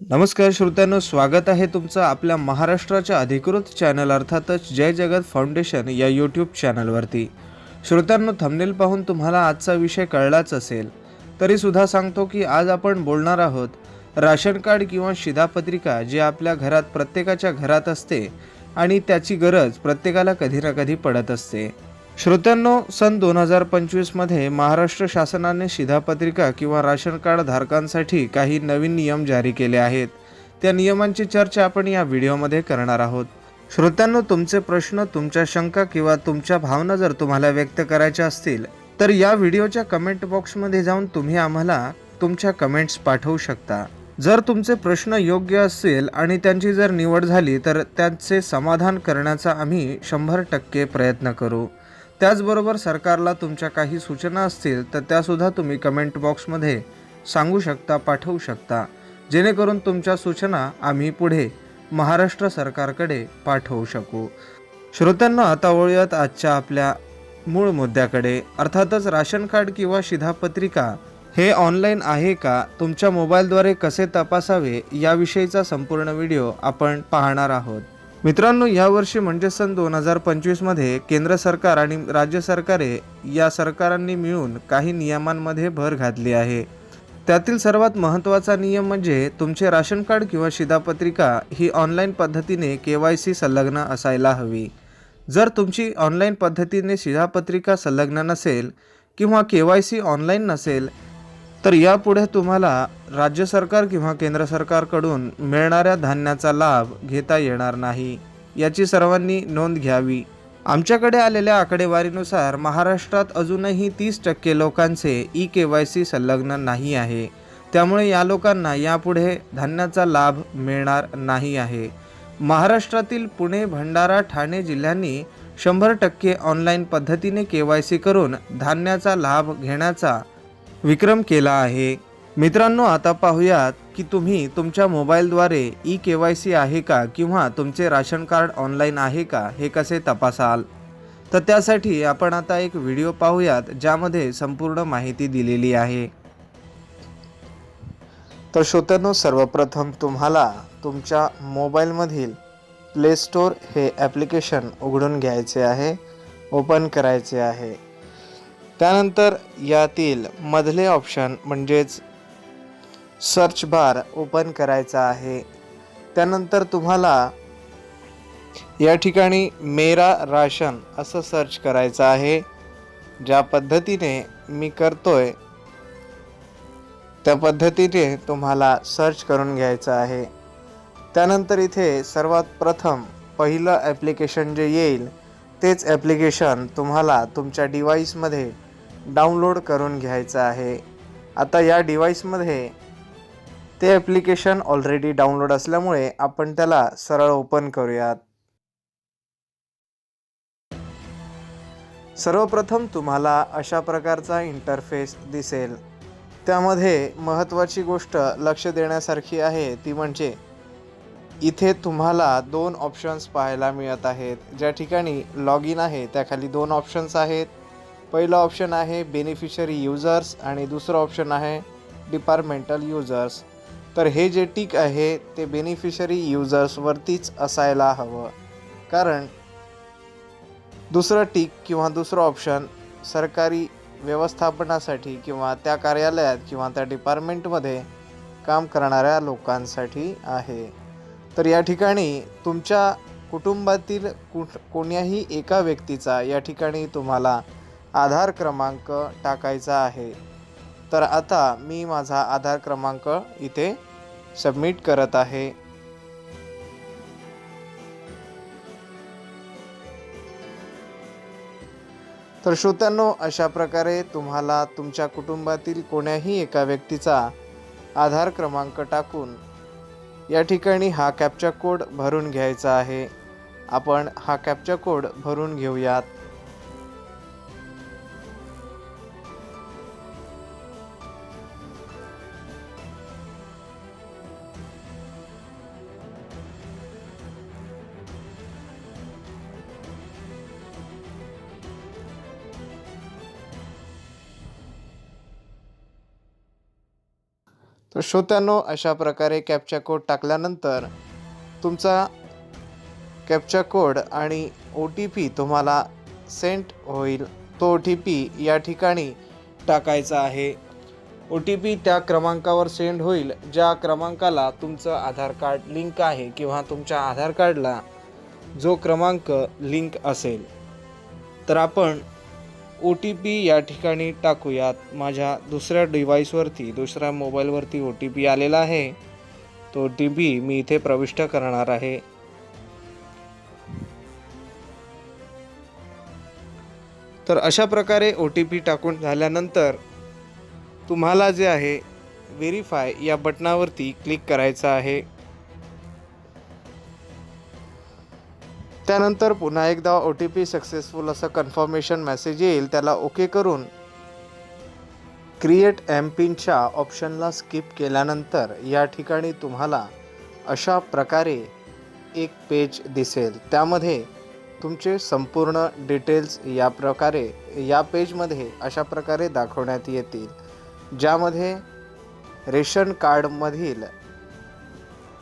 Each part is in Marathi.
नमस्कार श्रोत्यांनो स्वागत आहे तुमचं आपल्या महाराष्ट्राच्या अधिकृत चॅनल अर्थातच जय जगत फाउंडेशन या यूट्यूब चॅनलवरती श्रोत्यांनो थंबनेल पाहून तुम्हाला आजचा विषय कळलाच असेल. तरीसुद्धा सांगतो की आज आपण बोलणार आहोत राशन कार्ड किंवा शिधापत्रिका जे आपल्या घरात प्रत्येकाच्या घरात असते आणि त्याची गरज प्रत्येकाला कधी ना कधी पडत असते. श्रोत्यांनो सन दोन हजार पंचवीसमध्ये महाराष्ट्र शासनाने शिधापत्रिका किंवा राशन कार्ड धारकांसाठी काही नवीन नियम जारी केले आहेत. त्या नियमांची चर्चा आपण या व्हिडिओमध्ये करणार आहोत. श्रोत्यांनो तुमचे प्रश्न तुमच्या शंका किंवा तुमच्या भावना जर तुम्हाला व्यक्त करायच्या असतील तर या व्हिडिओच्या कमेंट बॉक्समध्ये जाऊन तुम्ही आम्हाला तुमच्या कमेंट्स पाठवू शकता. जर तुमचे प्रश्न योग्य असतील आणि त्यांची जर निवड झाली तर त्यांचे समाधान करण्याचा आम्ही शंभर टक्के प्रयत्न करू. त्याचबरोबर सरकारला तुमच्या काही सूचना असतील तर त्यासुद्धा तुम्ही कमेंट बॉक्समध्ये सांगू शकता पाठवू शकता. जेणेकरून तुमच्या सूचना आम्ही पुढे महाराष्ट्र सरकारकडे पाठवू शकू. श्रोत्यांना आता वळूयात आजच्या आपल्या मूळ मुद्द्याकडे. अर्थातच राशन कार्ड किंवा शिधापत्रिका हे ऑनलाईन आहे का? तुमच्या मोबाईलद्वारे कसे तपासावे? याविषयीचा संपूर्ण व्हिडिओ आपण पाहणार आहोत. मित्रांनो यावर्षी म्हणजे सन दोन हजार पंचवीसमध्ये केंद्र सरकार आणि राज्य सरकारे या सरकारांनी मिळून काही नियमांमध्ये भर घातली आहे. त्यातील सर्वात महत्त्वाचा नियम म्हणजे तुमचे राशन कार्ड किंवा शिधापत्रिका ही ऑनलाईन पद्धतीने के वाय सी संलग्न असायला हवी. जर तुमची ऑनलाईन पद्धतीने शिधापत्रिका संलग्न नसेल किंवा के वाय सी ऑनलाईन नसेल तर यापुढे तुम्हाला राज्य सरकार किंवा केंद्र सरकारकडून मिळणाऱ्या धान्याचा लाभ घेता येणार नाही याची सर्वांनी नोंद घ्यावी. आमच्याकडे आलेल्या आकडेवारीनुसार महाराष्ट्रात अजूनही तीस टक्के लोकांचे ई के वाय सी संलग्न नाही आहे. त्यामुळे या लोकांना यापुढे धान्याचा लाभ मिळणार नाही आहे. महाराष्ट्रातील पुणे भंडारा ठाणे जिल्ह्यांनी शंभर टक्के ऑनलाईन पद्धतीने के वाय सी करून धान्याचा लाभ घेण्याचा विक्रम केला आहे. मित्रांनो आता पाहूयात की तुम्ही तुमच्या मोबाईलद्वारे ई के वाय सी आहे का किंवा तुमचे राशन कार्ड ऑनलाईन आहे का हे कसे तपासाल? तर त्यासाठी आपण आता एक व्हिडिओ पाहूयात ज्यामध्ये संपूर्ण माहिती दिलेली आहे. तर श्रोत्यांनो सर्वप्रथम तुम्हाला तुमच्या मोबाईलमधील प्ले स्टोअर हे ॲप्लिकेशन उघडून घ्यायचे आहे ओपन करायचे आहे. त्यानंतर यातील मधले ऑप्शन म्हणजेच सर्च बार ओपन करायचा आहे. त्यानंतर तुम्हाला या ठिकाणी मेरा राशन असं सर्च करायचं आहे. ज्या पद्धतीने मी करतोय त्या पद्धतीने तुम्हाला सर्च करून घ्यायचं आहे. त्यानंतर इथे सर्वात प्रथम पहिलं ॲप्लिकेशन जे येईल तेच ॲप्लिकेशन तुम्हाला तुमच्या डिव्हाइसमध्ये डाउनलोड करून घ्यायचं आहे. आता या डिव्हाइसमध्ये ते ॲप्लिकेशन ऑलरेडी डाउनलोड असल्यामुळे आपण त्याला सरळ ओपन करूयात. सर्वप्रथम तुम्हाला अशा प्रकारचा इंटरफेस दिसेल. त्यामध्ये महत्त्वाची गोष्ट लक्ष देण्यासारखी आहे ती म्हणजे इथे तुम्हाला दोन ऑप्शन्स पाहायला मिळत आहेत. ज्या ठिकाणी लॉग इन आहे त्याखाली दोन ऑप्शन्स आहेत. पहिलं ऑप्शन आहे बेनिफिशरी युजर्स आणि दुसरं ऑप्शन आहे डिपार्टमेंटल युजर्स तर हे जे टिक आहे ते बेनिफिशरी युजर्सवरतीच असायला हवं. कारण दुसरं टिक किंवा दुसरं ऑप्शन सरकारी व्यवस्थापनासाठी किंवा त्या कार्यालयात किंवा त्या डिपार्टमेंटमध्ये काम करणाऱ्या लोकांसाठी आहे. तर या ठिकाणी तुमच्या कुटुंबातील कुठ कोण्याही एका व्यक्तीचा या ठिकाणी तुम्हाला आधार क्रमांक टाकायचा आहे. तर आता मी माझा आधार क्रमांक इथे सबमिट करत आहे. तर श्रोत्यांनो अशा प्रकारे तुम्हाला तुमच्या कुटुंबातील कोण्याही एका व्यक्तीचा आधार क्रमांक टाकून या ठिकाणी हा कॅप्चा कोड भरून घ्यायचा आहे. आपण हा कॅप्चा कोड भरून घेऊयात. तर श्रोत्यांनो अशा प्रकारे कॅपचा कोड टाकल्यानंतर तुमचा कॅपचा कोड आणि ओ टी पी तुम्हाला सेंट होईल. तो ओ टी पी या ठिकाणी टाकायचा आहे. ओ टी पी त्या क्रमांकावर सेंड होईल ज्या क्रमांकाला तुमचं आधार कार्ड लिंक आहे किंवा तुमच्या आधार कार्डला जो क्रमांक लिंक असेल. तर आपण ओ टी पी या ठिकाणी टाकूयात. माझ्या दुसऱ्या डिव्हाइसवरती दुसऱ्या मोबाईलवरती ओ टी पी आलेला आहे. तो ओ टी पी मी इथे प्रविष्ट करणार आहे. तर अशा प्रकारे ओ टी पी टाकून झाल्यानंतर तुम्हाला जे आहे व्हेरीफाय या बटनावरती क्लिक करायचं आहे. त्यानंतर पुन्हा एकदा ओ टी पी सक्सेसफुल असं कन्फर्मेशन मेसेज येईल. त्याला ओके करून क्रिएट एम पिनच्या ऑप्शनला स्किप केल्यानंतर या ठिकाणी तुम्हाला अशा प्रकारे एक पेज दिसेल. त्यामध्ये तुमचे संपूर्ण डिटेल्स या प्रकारे या पेजमध्ये अशा प्रकारे दाखवण्यात येतील. ज्यामध्ये रेशन कार्डमधील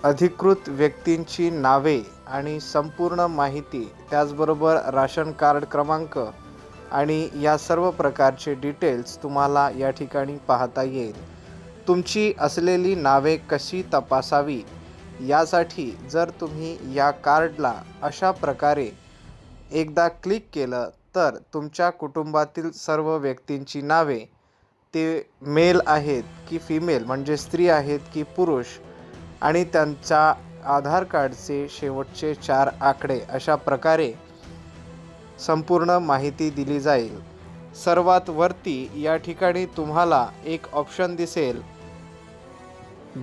अधिकृत व्यक्तींची नावे आणि संपूर्ण माहिती त्याचबरोबर राशन कार्ड क्रमांक आणि या सर्व प्रकारचे डिटेल्स तुम्हाला या ठिकाणी पाहता येईल. तुमची असलेली नावे कशी तपासावी? यासाठी जर तुम्ही या कार्डला अशा प्रकारे एकदा क्लिक केलं तर तुमच्या कुटुंबातील सर्व व्यक्तींची नावे ते मेल आहेत की फिमेल म्हणजे स्त्री आहेत की पुरुष आणि त्यांच्या आधार कार्डचे शेवटचे चार आकडे अशा प्रकारे संपूर्ण माहिती दिली जाईल. सर्वात वरती या ठिकाणी तुम्हाला एक ऑप्शन दिसेल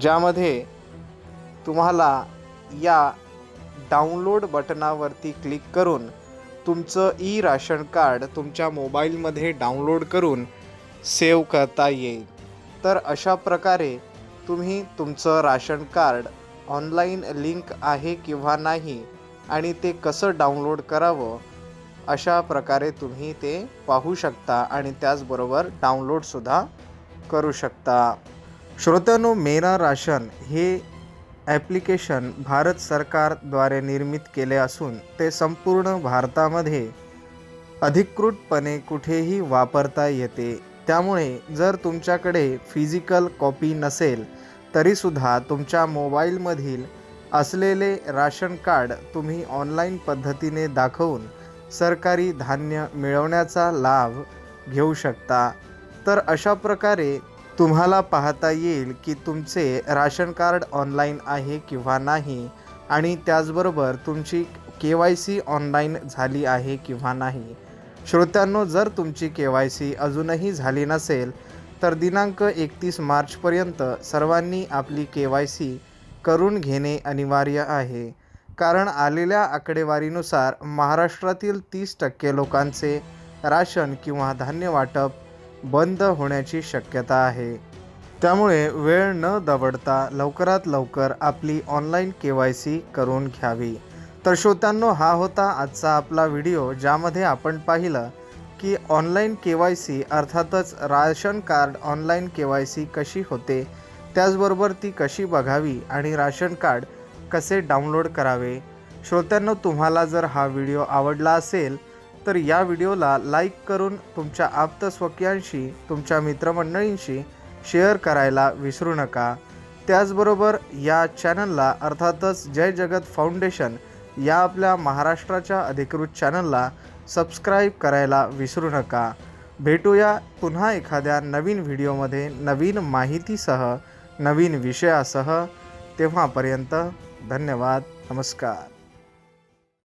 ज्यामध्ये तुम्हाला या डाउनलोड बटनावरती क्लिक करून तुमचं ई राशन कार्ड तुमच्या मोबाईलमध्ये डाउनलोड करून सेव्ह करता येईल. तर अशा प्रकारे तुम्ही तुमचं राशन कार्ड ऑनलाईन लिंक आहे किंवा नाही आणि ते कसं डाउनलोड करावं अशा प्रकारे तुम्ही ते पाहू शकता आणि त्याचबरोबर डाउनलोडसुद्धा करू शकता. श्रोत्यानो मेरा राशन हे ॲप्लिकेशन भारत सरकारद्वारे निर्मित केले असून ते संपूर्ण भारतामध्ये अधिकृतपणे कुठेही वापरता येते. त्यामुळे जर तुमच्याकडे फिजिकल कॉपी नसेल तरीसुद्धा तुमच्या मोबाईलमधील असलेले राशन कार्ड तुम्ही ऑनलाईन पद्धतीने दाखवून सरकारी धान्य मिळवण्याचा लाभ घेऊ शकता. तर अशा प्रकारे तुम्हाला पाहता येईल की तुमचे राशन कार्ड ऑनलाईन आहे किंवा नाही आणि त्याचबरोबर तुमची के वाय सी ऑनलाईन झाली आहे किंवा नाही. श्रोत्यांनो जर तुमची के वाय सी अजूनही झाली नसेल तर दिनांक एकतीस मार्चपर्यंत सर्वांनी आपली के वाय सी करून घेणे अनिवार्य आहे. कारण आलेल्या आकडेवारीनुसार महाराष्ट्रातील तीस टक्के लोकांचे राशन किंवा धान्य वाटप बंद होण्याची शक्यता आहे. त्यामुळे वेळ न दवडता लवकरात लवकर आपली ऑनलाईन के वाय सी करून घ्यावी. तर श्रोत्यांनो हा होता आजचा आपला व्हिडिओ ज्यामध्ये आपण पाहिलं की ऑनलाईन के वाय सी अर्थातच ration card online K Y C कशी होते त्याचबरोबर ती कशी बघावी आणि राशन कार्ड कसे डाउनलोड करावे. श्रोत्यांनो तुम्हाला जर हा व्हिडिओ आवडला असेल तर या व्हिडिओला लाईक करून तुमच्या आप्तस्वकीयांशी तुमच्या मित्रमंडळींशी शेअर करायला विसरू नका. त्याचबरोबर या चॅनलला अर्थातच जय जगत फाउंडेशन या आपल्या महाराष्ट्राच्या अधिकृत चॅनलला सबस्क्राईब करायला विसरू नका. भेटूया पुन्हा एखाद्या नवीन व्हिडिओमध्ये नवीन माहितीसह नवीन विषयासह. तेव्हापर्यंत धन्यवाद नमस्कार.